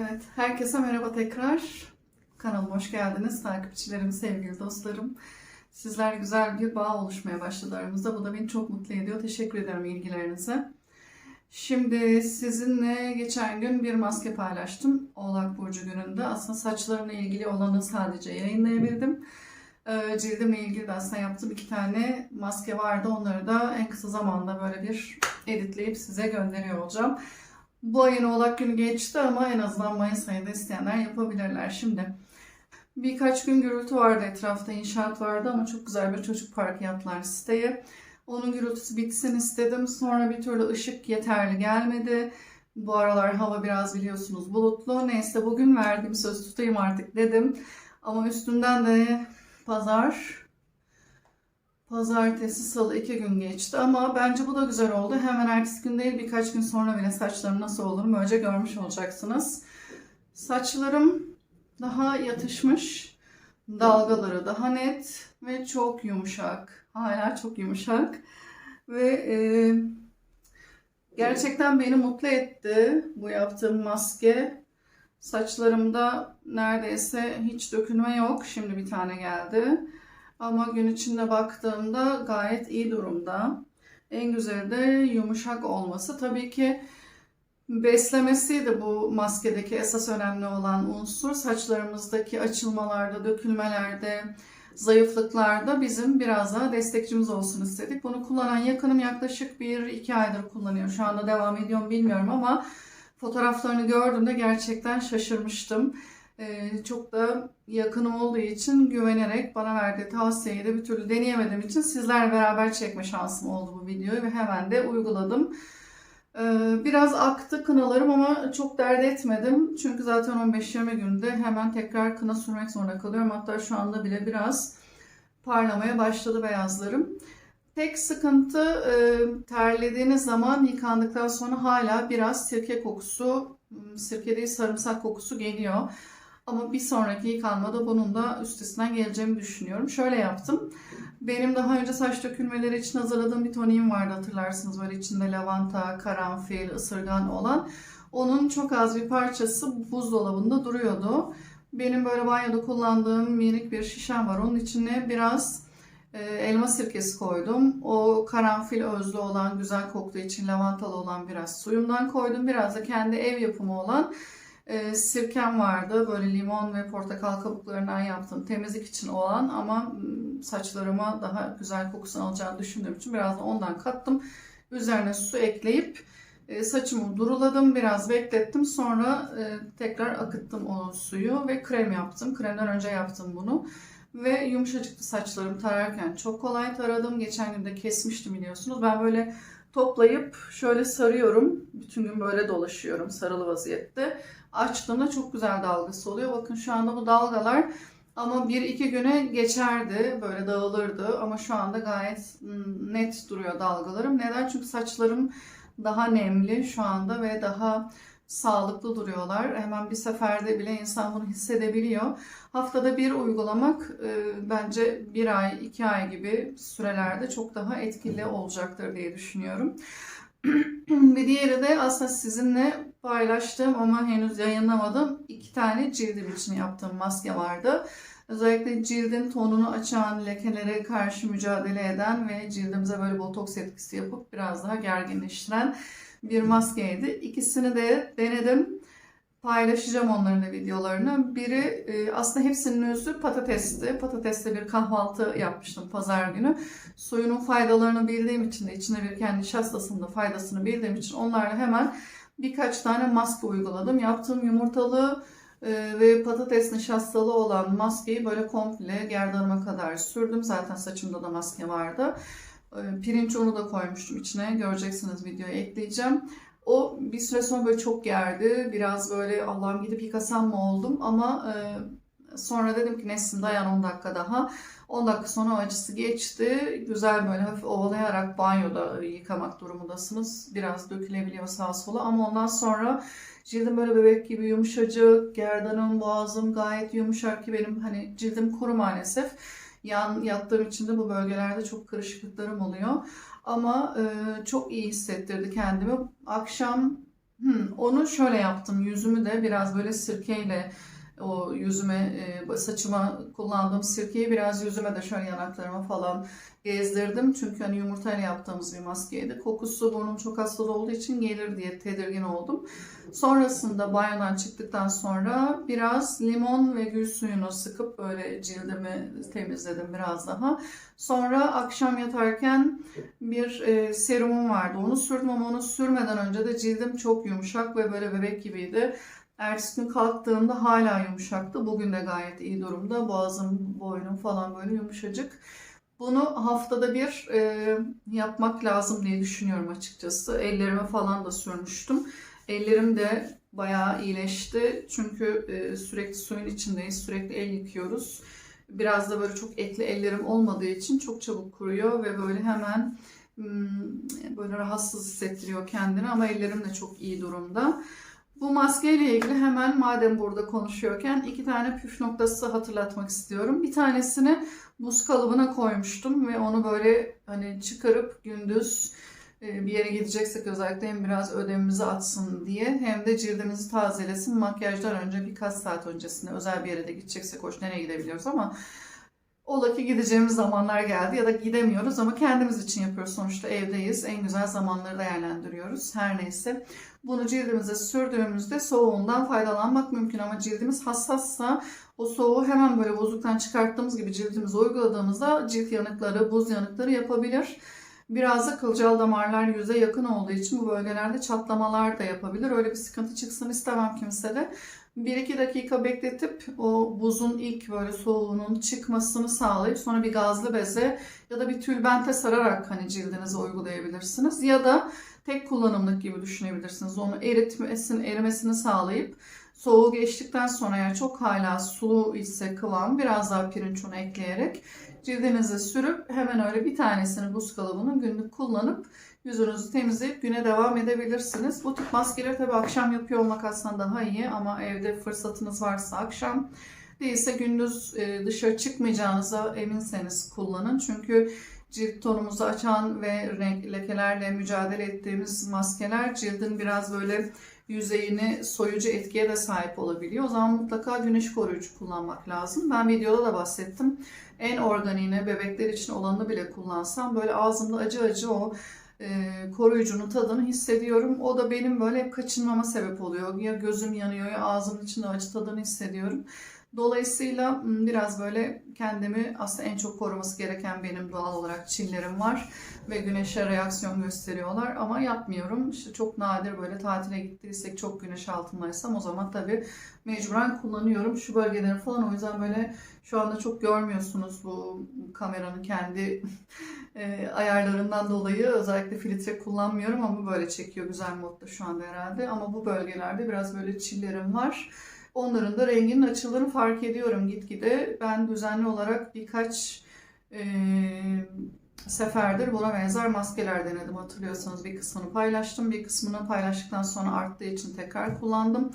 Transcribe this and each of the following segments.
Evet, herkese merhaba tekrar. Kanalıma hoş geldiniz. Takipçilerim, sevgili dostlarım. Sizler güzel bir bağ oluşmaya başladı aramızda. Bu da beni çok mutlu ediyor. Teşekkür ederim ilgilerinize. Şimdi sizinle geçen gün bir maske paylaştım. Oğlak Burcu gününde. Aslında saçlarımla ilgili olanı sadece yayınlayabildim. Ee, Cildimle ilgili de aslında yaptığım iki tane maske vardı. Onları da en kısa zamanda böyle bir editleyip size gönderiyor olacağım. Bu ayın oğlak günü geçti ama en azından Mayıs ayında isteyenler yapabilirler şimdi. Birkaç gün gürültü vardı etrafta inşaat vardı ama çok güzel bir çocuk parkı yaptılar siteye. Onun gürültüsü bitsin istedim. Sonra bir türlü ışık yeterli gelmedi. Bu aralar hava biraz biliyorsunuz bulutlu. Neyse bugün verdiğim söz tutayım artık dedim. Ama üstünden de pazar, pazartesi, salı iki gün geçti. Ama bence bu da güzel oldu. Hemen ertesi gün değil birkaç gün sonra bile saçlarım nasıl olur böylece görmüş olacaksınız. Saçlarım daha yatışmış. Dalgaları daha net ve çok yumuşak. Hala çok yumuşak. Ve e, gerçekten beni mutlu etti bu yaptığım maske. Saçlarımda neredeyse hiç dökülme yok. Şimdi bir tane geldi. Ama gün içinde baktığımda gayet iyi durumda. En güzeli de yumuşak olması. Tabii ki beslemesiydi bu maskedeki esas önemli olan unsur. Saçlarımızdaki açılmalarda, dökülmelerde, zayıflıklarda bizim biraz daha destekçimiz olsun istedik. Bunu kullanan yakınım yaklaşık 1-2 aydır kullanıyor. Şu anda devam ediyor mu bilmiyorum ama fotoğraflarını gördüğümde gerçekten şaşırmıştım. Ee, çok da yakınım olduğu için güvenerek bana verdiği tavsiyeyi de bir türlü deneyemediğim için sizlerle beraber çekme şansım oldu bu videoyu ve hemen de uyguladım. Ee, biraz aktı kınalarım ama çok dert etmedim. Çünkü zaten 15-20 günde hemen tekrar kına sürmek zorunda kalıyorum. Hatta şu anda bile biraz parlamaya başladı beyazlarım. Tek sıkıntı e, terlediğiniz zaman yıkandıktan sonra hala biraz sirke kokusu, sirke değil sarımsak kokusu geliyor. Ama bir sonraki yıkanmada bunun da üstesinden geleceğimi düşünüyorum. Şöyle yaptım. Benim daha önce saç dökülmeleri için hazırladığım bir toniğim vardı hatırlarsınız. Böyle içinde lavanta, karanfil, ısırgan olan. Onun çok az bir parçası buzdolabında duruyordu. Benim böyle banyoda kullandığım minik bir şişem var. Onun içine biraz e, elma sirkesi koydum. O karanfil özlü olan, güzel koktuğu için lavantalı olan biraz suyumdan koydum. Biraz da kendi ev yapımı olan e, sirkem vardı. Böyle limon ve portakal kabuklarından yaptım. Temizlik için olan ama saçlarıma daha güzel kokusunu alacağını düşündüğüm için biraz da ondan kattım. Üzerine su ekleyip e, saçımı duruladım. Biraz beklettim. Sonra e, tekrar akıttım o suyu ve krem yaptım. Kremden önce yaptım bunu. Ve yumuşacıktı saçlarım tararken. Çok kolay taradım. Geçen gün de kesmiştim biliyorsunuz. Ben böyle toplayıp şöyle sarıyorum. Bütün gün böyle dolaşıyorum sarılı vaziyette. Açtığımda çok güzel dalgası oluyor. Bakın şu anda bu dalgalar ama bir iki güne geçerdi. Böyle dağılırdı. Ama şu anda gayet net duruyor dalgalarım. Neden? Çünkü saçlarım daha nemli şu anda ve daha sağlıklı duruyorlar. Hemen bir seferde bile insan bunu hissedebiliyor. Haftada bir uygulamak e, bence bir ay, iki ay gibi sürelerde çok daha etkili olacaktır diye düşünüyorum. bir diğeri de aslında sizinle paylaştığım ama henüz yayınlamadım iki tane cildim için yaptığım maske vardı. Özellikle cildin tonunu açan, lekelere karşı mücadele eden ve cildimize böyle botoks etkisi yapıp biraz daha gerginleştiren bir maskeydi. İkisini de denedim. Paylaşacağım onların da videolarını. Biri e, aslında hepsinin özü patatesti. Patatesle bir kahvaltı yapmıştım pazar günü. Suyunun faydalarını bildiğim için de içine bir kendi nişastasının da faydasını bildiğim için onlarla hemen birkaç tane maske uyguladım. Yaptığım yumurtalı e, ve patates nişastalı olan maskeyi böyle komple gerdanıma kadar sürdüm. Zaten saçımda da maske vardı. E, pirinç unu da koymuştum içine. Göreceksiniz videoya ekleyeceğim. O bir süre sonra böyle çok gerdi. Biraz böyle Allah'ım gidip yıkasam mı oldum ama e, sonra dedim ki Nesin dayan 10 dakika daha. 10 dakika sonra acısı geçti. Güzel böyle hafif ovalayarak banyoda yıkamak durumundasınız. Biraz dökülebiliyor sağa sola ama ondan sonra cildim böyle bebek gibi yumuşacık, gerdanım, boğazım gayet yumuşak ki benim hani cildim kuru maalesef. Yan yattığım için de bu bölgelerde çok kırışıklıklarım oluyor. Ama e, çok iyi hissettirdi kendimi. Akşam Hmm, onu şöyle yaptım. Yüzümü de biraz böyle sirkeyle o yüzüme, e, saçıma kullandığım sirkeyi biraz yüzüme de şöyle yanaklarıma falan gezdirdim. Çünkü hani yumurtayla yaptığımız bir maskeydi. Kokusu burnum çok hassas olduğu için gelir diye tedirgin oldum. Sonrasında banyodan çıktıktan sonra biraz limon ve gül suyunu sıkıp böyle cildimi temizledim biraz daha. Sonra akşam yatarken bir e, serumum vardı. Onu sürdüm ama onu sürmeden önce de cildim çok yumuşak ve böyle bebek gibiydi. Ertesi gün kalktığımda hala yumuşaktı. Bugün de gayet iyi durumda. Boğazım, boynum falan böyle yumuşacık. Bunu haftada bir e, yapmak lazım diye düşünüyorum açıkçası. Ellerime falan da sürmüştüm. Ellerim de bayağı iyileşti. Çünkü e, sürekli suyun içindeyiz. Sürekli el yıkıyoruz. Biraz da böyle çok etli ellerim olmadığı için çok çabuk kuruyor ve böyle hemen hmm, böyle rahatsız hissettiriyor kendini ama ellerim de çok iyi durumda. Bu maskeyle ilgili hemen madem burada konuşuyorken iki tane püf noktası hatırlatmak istiyorum. Bir tanesini buz kalıbına koymuştum ve onu böyle hani çıkarıp gündüz e, bir yere gideceksek özellikle hem biraz ödemimizi atsın diye hem de cildimizi tazelesin. Makyajdan önce birkaç saat öncesinde özel bir yere de gideceksek hoş nereye gidebiliyoruz ama ola ki gideceğimiz zamanlar geldi ya da gidemiyoruz ama kendimiz için yapıyoruz sonuçta evdeyiz. En güzel zamanları değerlendiriyoruz. Her neyse. Bunu cildimize sürdüğümüzde soğuğundan faydalanmak mümkün ama cildimiz hassassa o soğuğu hemen böyle buzluktan çıkarttığımız gibi cildimize uyguladığımızda cilt yanıkları, buz yanıkları yapabilir. Biraz da kılcal damarlar yüze yakın olduğu için bu bölgelerde çatlamalar da yapabilir. Öyle bir sıkıntı çıksın istemem kimse de. 1-2 dakika bekletip o buzun ilk böyle soğuğunun çıkmasını sağlayıp sonra bir gazlı beze ya da bir tülbente sararak hani cildinize uygulayabilirsiniz. Ya da tek kullanımlık gibi düşünebilirsiniz. Onu eritmesini, erimesini sağlayıp soğuğu geçtikten sonra eğer çok hala sulu ise kıvam biraz daha pirinç unu ekleyerek cildinize sürüp hemen öyle bir tanesini buz kalıbının günlük kullanıp yüzünüzü temizleyip güne devam edebilirsiniz. Bu tip maskeleri tabii akşam yapıyor olmak aslında daha iyi ama evde fırsatınız varsa akşam değilse gündüz e, dışarı çıkmayacağınıza eminseniz kullanın. Çünkü cilt tonumuzu açan ve renk lekelerle mücadele ettiğimiz maskeler cildin biraz böyle yüzeyini soyucu etkiye de sahip olabiliyor. O zaman mutlaka güneş koruyucu kullanmak lazım. Ben videoda da bahsettim. En organiğini bebekler için olanını bile kullansam böyle ağzımda acı acı o e, koruyucunun tadını hissediyorum. O da benim böyle hep kaçınmama sebep oluyor. Ya gözüm yanıyor ya ağzımın içinde acı tadını hissediyorum. Dolayısıyla biraz böyle kendimi aslında en çok koruması gereken benim doğal olarak çillerim var ve güneşe reaksiyon gösteriyorlar ama yapmıyorum. İşte çok nadir böyle tatile gittiysek çok güneş altındaysam o zaman tabii mecburen kullanıyorum şu bölgeleri falan. O yüzden böyle şu anda çok görmüyorsunuz bu kameranın kendi ayarlarından dolayı özellikle filtre kullanmıyorum ama böyle çekiyor güzel modda şu anda herhalde. Ama bu bölgelerde biraz böyle çillerim var. Onların da renginin açıldığını fark ediyorum gitgide. Ben düzenli olarak birkaç e, seferdir buna benzer maskeler denedim. Hatırlıyorsanız bir kısmını paylaştım. Bir kısmını paylaştıktan sonra arttığı için tekrar kullandım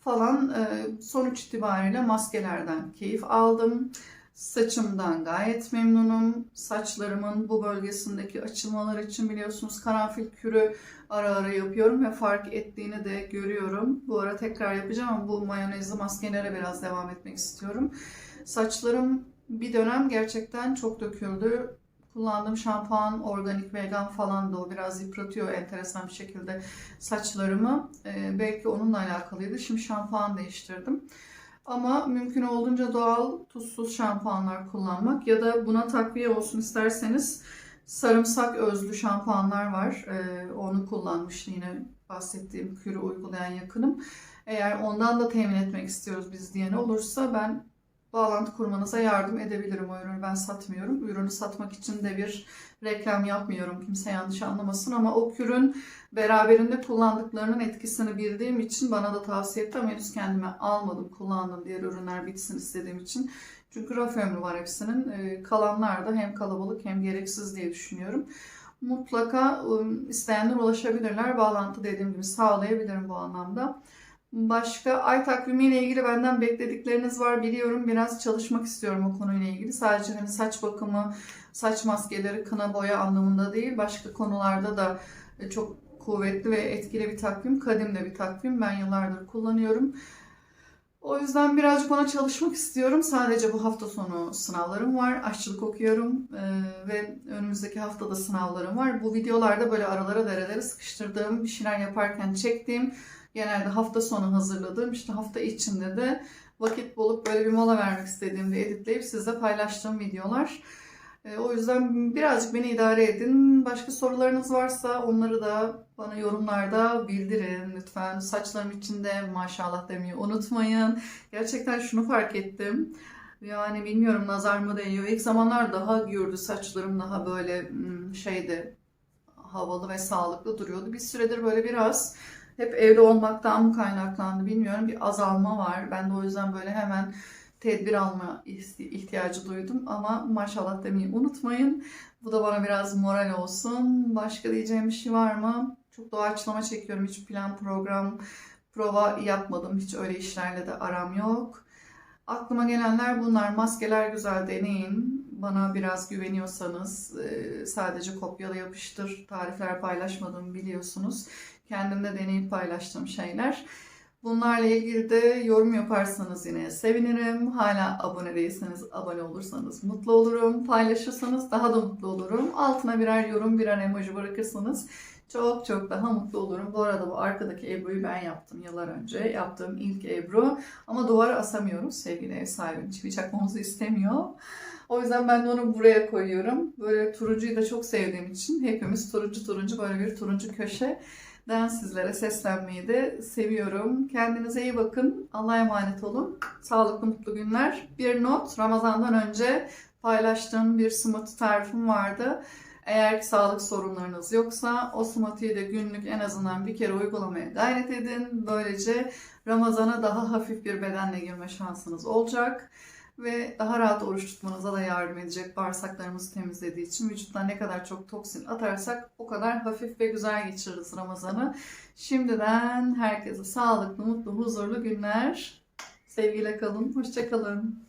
falan. E, sonuç itibariyle maskelerden keyif aldım. Saçımdan gayet memnunum. Saçlarımın bu bölgesindeki açılmalar için biliyorsunuz karanfil kürü ara ara yapıyorum ve fark ettiğini de görüyorum. Bu ara tekrar yapacağım ama bu mayonezli maskelere biraz devam etmek istiyorum. Saçlarım bir dönem gerçekten çok döküldü. Kullandığım şampuan organik vegan falan da o biraz yıpratıyor enteresan bir şekilde saçlarımı. Ee, belki onunla alakalıydı. Şimdi şampuan değiştirdim. Ama mümkün olduğunca doğal tuzsuz şampuanlar kullanmak ya da buna takviye olsun isterseniz sarımsak özlü şampuanlar var. Ee, onu kullanmıştı yine bahsettiğim kürü uygulayan yakınım. Eğer ondan da temin etmek istiyoruz biz diyen olursa ben bağlantı kurmanıza yardım edebilirim o ürünü. Ben satmıyorum. Ürünü satmak için de bir reklam yapmıyorum. Kimse yanlış anlamasın ama o kürün beraberinde kullandıklarının etkisini bildiğim için bana da tavsiye etti ama henüz kendime almadım, kullandım. Diğer ürünler bitsin istediğim için. Çünkü raf ömrü var hepsinin. Ee, kalanlar da hem kalabalık hem gereksiz diye düşünüyorum. Mutlaka ıı, isteyenler ulaşabilirler. Bağlantı dediğim gibi sağlayabilirim bu anlamda. Başka ay takvimiyle ilgili benden bekledikleriniz var biliyorum. Biraz çalışmak istiyorum o konuyla ilgili. Sadece hani saç bakımı, saç maskeleri, kına boya anlamında değil. Başka konularda da e, çok kuvvetli ve etkili bir takvim. Kadim de bir takvim. Ben yıllardır kullanıyorum. O yüzden birazcık ona çalışmak istiyorum. Sadece bu hafta sonu sınavlarım var. Aşçılık okuyorum ee, ve önümüzdeki haftada sınavlarım var. Bu videolarda böyle aralara derelere sıkıştırdığım, bir şeyler yaparken çektiğim, genelde hafta sonu hazırladığım, işte hafta içinde de vakit bulup böyle bir mola vermek istediğimde editleyip sizle paylaştığım videolar. Ee, o yüzden birazcık beni idare edin. Başka sorularınız varsa onları da bana yorumlarda bildirin lütfen. Saçlarım içinde maşallah demeyi unutmayın. Gerçekten şunu fark ettim. Yani bilmiyorum nazar mı değiyor. İlk zamanlar daha gürdü saçlarım daha böyle hmm, şeydi havalı ve sağlıklı duruyordu. Bir süredir böyle biraz hep evde olmaktan mı kaynaklandı bilmiyorum. Bir azalma var. Ben de o yüzden böyle hemen tedbir alma ihtiyacı duydum. Ama maşallah demeyi unutmayın. Bu da bana biraz moral olsun. Başka diyeceğim bir şey var mı? Çok doğaçlama çekiyorum. Hiç plan, program, prova yapmadım. Hiç öyle işlerle de aram yok. Aklıma gelenler bunlar. Maskeler güzel deneyin. Bana biraz güveniyorsanız e, sadece kopyala yapıştır. Tarifler paylaşmadığımı biliyorsunuz. Kendimde deneyip paylaştığım şeyler. Bunlarla ilgili de yorum yaparsanız yine sevinirim. Hala abone değilseniz abone olursanız mutlu olurum. Paylaşırsanız daha da mutlu olurum. Altına birer yorum, birer emoji bırakırsanız çok çok daha mutlu olurum. Bu arada bu arkadaki Ebru'yu ben yaptım yıllar önce. Yaptığım ilk Ebru. Ama duvara asamıyoruz. Sevgili ev sahibim çivi çakmamızı istemiyor. O yüzden ben de onu buraya koyuyorum. Böyle turuncuyu da çok sevdiğim için hepimiz turuncu turuncu böyle bir turuncu köşe den sizlere seslenmeyi de seviyorum. Kendinize iyi bakın. Allah'a emanet olun. Sağlıklı mutlu günler. Bir not Ramazan'dan önce paylaştığım bir smoothie tarifim vardı. Eğer sağlık sorunlarınız yoksa o smoothie'yi de günlük en azından bir kere uygulamaya gayret edin. Böylece Ramazan'a daha hafif bir bedenle girme şansınız olacak ve daha rahat oruç tutmanıza da yardım edecek bağırsaklarımızı temizlediği için vücuttan ne kadar çok toksin atarsak o kadar hafif ve güzel geçiririz Ramazan'ı. Şimdiden herkese sağlıklı, mutlu, huzurlu günler. Sevgiyle kalın, hoşçakalın.